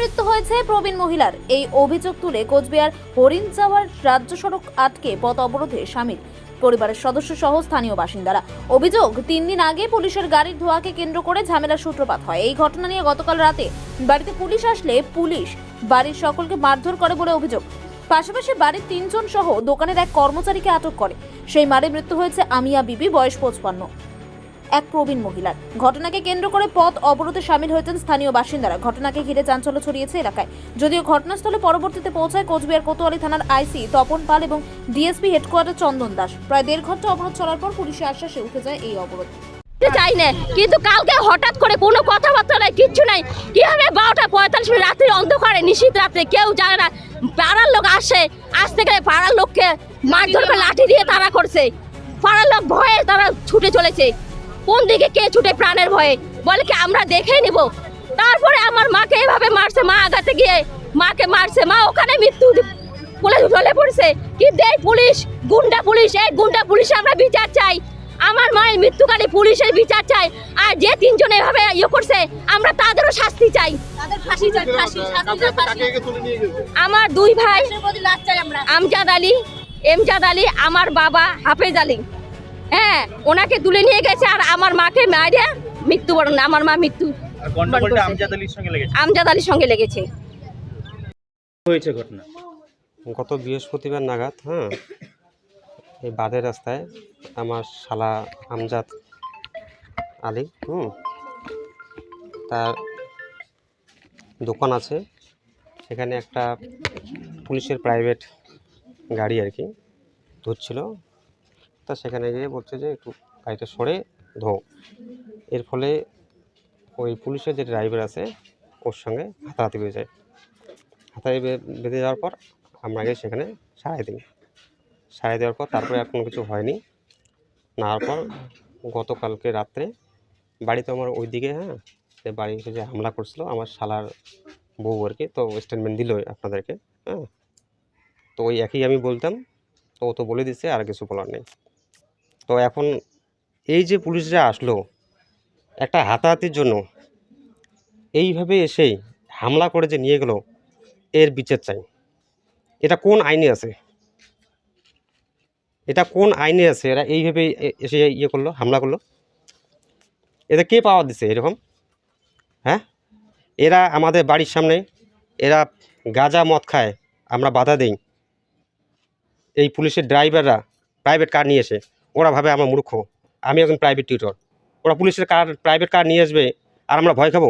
মৃত্যু হয়েছে প্রবীণ মহিলার। এই অভিযোগ তুলে কোচবিহার হরিণ যাওয়ার রাজ্য সড়ক আটকে পথ অবরোধে সামিল পরিবারের সদস্য সহ স্থানীয় বাসিন্দারা। অভিযোগ, তিন দিন আগে পুলিশের গাড়ির ধোঁয়াকে কেন্দ্র করে ঝামেলার সূত্রপাত হয়। এই ঘটনা নিয়ে গতকাল রাতে বাড়িতে পুলিশ আসলে পুলিশ বাড়ির সকলকে মারধর করে বলে অভিযোগ। পাশাপাশি বাড়ির তিনজন সহ দোকানের এক কর্মচারীকে আটক করে। সেই মারে মৃত্যু হয়েছে আমিয়া বিবি, বয়স পঁচপান্ন। এক প্রবীণ মহিলার ঘটনাকে কেন্দ্র করে পথ অবরোধে সামিল হয়েছেন স্থানীয় বাসিন্দারা। ঘটনাকে ঘিরে চাঞ্চল্য ছড়িয়েছে এলাকায়। যদিও ঘটনাস্থলে পরবর্তীতে পৌঁছায় কোচবিহার কোতোয়ালি থানার আইসি তপন পাল এবং ডিএসপি হেডকোয়ার্টার চন্দন দাস। প্রায় দেড় ঘণ্টা অবরোধ চলার পর পুলিশের আশ্বাসে উঠে যায় এই অবরোধ। চাই না? কিন্তু কালকে হঠাৎ করে কোনো কথাবার্তা নাই, কিচ্ছু নাই। বারোটা পঁয়তাল্লিশ মিনিট রাত্রি অন্ধকারে নিশীত রাত্রে কেউ জানে না, পাড়ার লোক আসে আসতে গেলে পাড়ার লোককে মারধর লাঠি দিয়ে তারা করছে। পাড়ার লোক ভয়ে তারা ছুটে চলেছে। কোন দিকে কে ছুটে প্রাণের ভয়ে? বলে কি আমরা দেখে নিব। তারপরে আমার মাকে এভাবে মারছে মা আগাতে গিয়ে। মাকে মারছে মা ওখানে মৃত্যু পুলিশ ঢলে পড়ছে। কি দেয় পুলিশ? গুন্ডা পুলিশ এই গুন্ডা পুলিশ আমরা বিচার চাই। আমার মায়ের মৃত্যুকালে পুলিশের বিচার চাই। আর যে তিনজন এভাবে ইয়ে করছে আমরা তাদেরও শাস্তি চাই। আমার দুই ভাই আমজাদ আলী এমজাদ আলী আমার বাবা হাফেজ আলী। হ্যাঁ ওনাকে তুলে নিয়ে গেছে আর আমার মাকে মারিয়া মৃত্যুবরণ আমার মা মৃত্যু আর গন্ডগোলটা করছে। আমজাদ আলীর সঙ্গে লেগেছে? আমজাদ আলীর সঙ্গে লেগেছে। হয়েছে ঘটনা? গত বৃহস্পতিবার নাগাদ হ্যাঁ এই বাদের রাস্তায় আমার শালা আমজাদ আলী হুম তার দোকান আছে সেখানে একটা পুলিশের প্রাইভেট গাড়ি আর কি ধরছিল। তা সেখানে গিয়ে বলছে যে একটু গাড়িটা সরে ধো এর ফলে ওই পুলিশের যে ড্রাইভার আছে, ওর সঙ্গে হাতাহাতি হয়ে যায়। হাতায় বে- বেঁধে যাওয়ার পর আমরা গিয়ে সেখানে সারাই দিই। সারাই দেওয়ার পর তারপরে আর কোনো কিছু হয়নি। নেওয়ার পর গতকালকে রাত্রে বাড়িতে আমার ওইদিকে হ্যাঁ সে বাড়ি এসে যে হামলা করছিল, আমার শালার বউ আর কি, তো স্টেটমেন্ট দিল আপনাদেরকে হ্যাঁ। তো ওই একই আমি বলতাম, তো ও তো বলে দিছে, আর কিছু বলার নেই। তো এখন এই যে পুলিশরা আসলো, একটা হাতাহাতির জন্য এইভাবে এসেই হামলা করে যে নিয়ে গেলো, এর বিচার চাই। এটা কোন আইনে আছে? এটা কোন আইনে আছে? এরা এইভাবে এসে ইয়ে করল, হামলা করল। এটা কে পাওয়া দিছে এরকম? হ্যাঁ? এরা আমাদের বাড়ির সামনে, এরা গাঁজা মদ খায়, আমরা বাধা দিই। এই পুলিশের ড্রাইভাররা, প্রাইভেট কার নিয়ে এসে ওরা ভাবে আমরা মূর্খ। আমি একজন প্রাইভেট টিউটর ওরা পুলিশের কার প্রাইভেট কার নিয়ে আসবে আর আমরা ভয় খাব?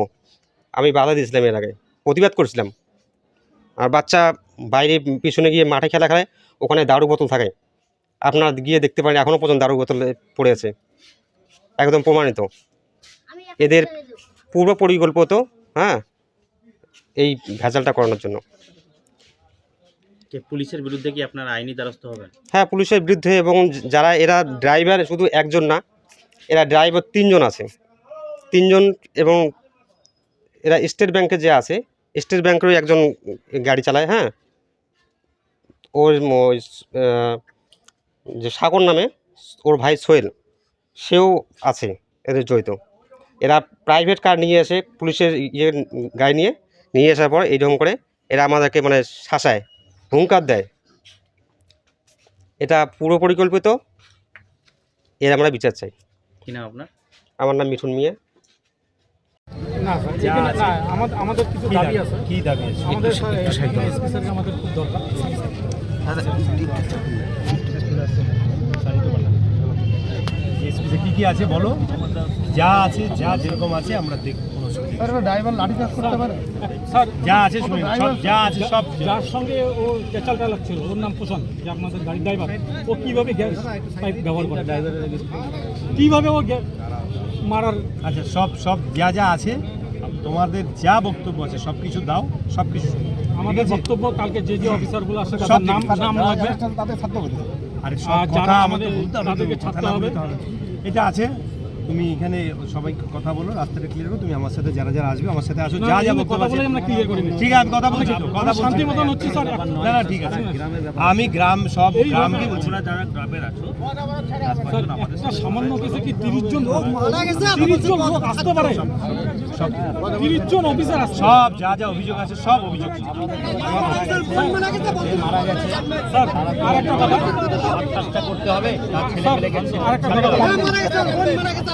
আমি বাধা দিয়েছিলাম এর আগে। প্রতিবাদ করেছিলাম। আর বাচ্চা বাইরে পিছনে গিয়ে মাঠে খেলা খেলে ওখানে দারু বোতল থাকে। আপনারা গিয়ে দেখতে পারেন এখনও পর্যন্ত দারু বোতল পড়ে আছে। একদম প্রমাণিত। এদের পূর্ব পরিকল্পিত হ্যাঁ এই ভেজালটা করানোর জন্য। পুলিশের বিরুদ্ধে কি আপনার আইনি দ্বারস্থ হবেন? হ্যাঁ পুলিশের বিরুদ্ধে এবং যারা, এরা ড্রাইভার শুধু একজন না, এরা ড্রাইভার তিনজন আছে। তিনজন এবং এরা স্টেট ব্যাংকে যে আছে স্টেট ব্যাংকেরও একজন গাড়ি চালায় হ্যাঁ? ওর যে সাগর নামে ওর ভাই সোহেল, সেও আছে এদের জড়িত। এরা প্রাইভেট কার নিয়ে এসে পুলিশের ইয়ে গাড়ি নিয়ে নিয়ে আসার পর এইরকম করে এরা আমাদেরকে মানে শাসায়। হুঙ্কার দেয় এটা পুরো পরিকল্পিত এর আমরা বিচার চাই কি নাম আপনার আমার নাম মিঠুন মিয়া না স্যার এখানে না আমাদের আমাদের কিছু দাবি আছে কি দাবি আছে আমাদের এসপি স্যারকে আমাদের খুব দরকার এসপিতে কি কি আছে বলো যা আছে যা যেরকম আছে আমরা দেখব। স্যার ড্রাইভার লাঠি চার্জ করতে পারে? স্যার যা আছে সব যা আছে সব যার সঙ্গে ও ওর নাম যে গাড়ির ড্রাইভার ও কীভাবে গ্যাস পাইপ ব্যবহার করে? ড্রাইভারের কীভাবে ও মারার আচ্ছা সব সব যা যা আছে তোমাদের যা বক্তব্য আছে সব কিছু দাও সব কিছু আমাদের বক্তব্য কালকে যে যে অফিসারগুলো আসে সব তাদের নাম। নাম লাগবে আরে সব কথা আমাদের তাদেরকে হবে। এটা আছে। তুমি এখানে সবাইকে কথা বলো রাস্তাটা ক্লিয়ার করো তুমি আমার সাথে যারা যারা আসবে আমার সাথে আসো যা যা কথা আছে বলে আমরা clear করে নিচ্ছি। ঠিক আছে কথা বলছি তো কথা আমরা শান্তি বলছি মতন হচ্ছে স্যার না না ঠিক আছে আমি গ্রাম সব গ্রামকে বলছি স্যার একটা সামান্য কেসে কি তিরিশ জন লোক তিরিশ জন লোক আসতে পারে তিরিশ জন অফিসার আসছে সব যা যা অভিযোগ আছে সব অভিযোগ স্যার আর একটা কথা কাজটা করতে হবে তার ছেলে স্যার পেলে গেছে আর একটা কথা বলি। আরেকটা কথা বলি।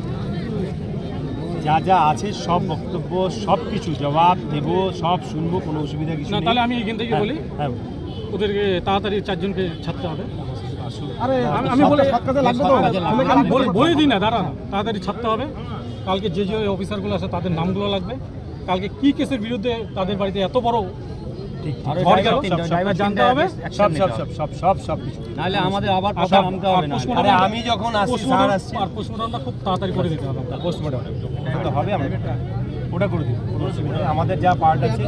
যা যা আছে সব বক্তব্য সব কিছু জবাব দেব সব শুনব কোনো অসুবিধা কিছু না তাহলে আমি এখান থেকে হ্যাঁ, বলি হ্যাঁ ওদেরকে তাড়াতাড়ি চারজনকে ছাড়তে হবে। আসুন। আরে আমি বলে আমি বলে দিই না দাঁড়ান। তাড়াতাড়ি ছাড়তে হবে। কালকে যে যে অফিসারগুলো আছে তাদের নামগুলো লাগবে। কালকে কি কেসের বিরুদ্ধে তাদের বাড়িতে এত বড় ঠিক ঝড় গেল সব জানতে হবে সব সব সব সব সব সব কিছু। নাহলে আমাদের আবার আর কথা নামতে হবে না। postmortem- আরে আমি যখন পোস্টমর্টমটা খুব তাড়াতাড়ি করে দিতে হবে পোস্টমর্টম হবে আমরা ওটা করে। আমাদের যা পার্ট আছে।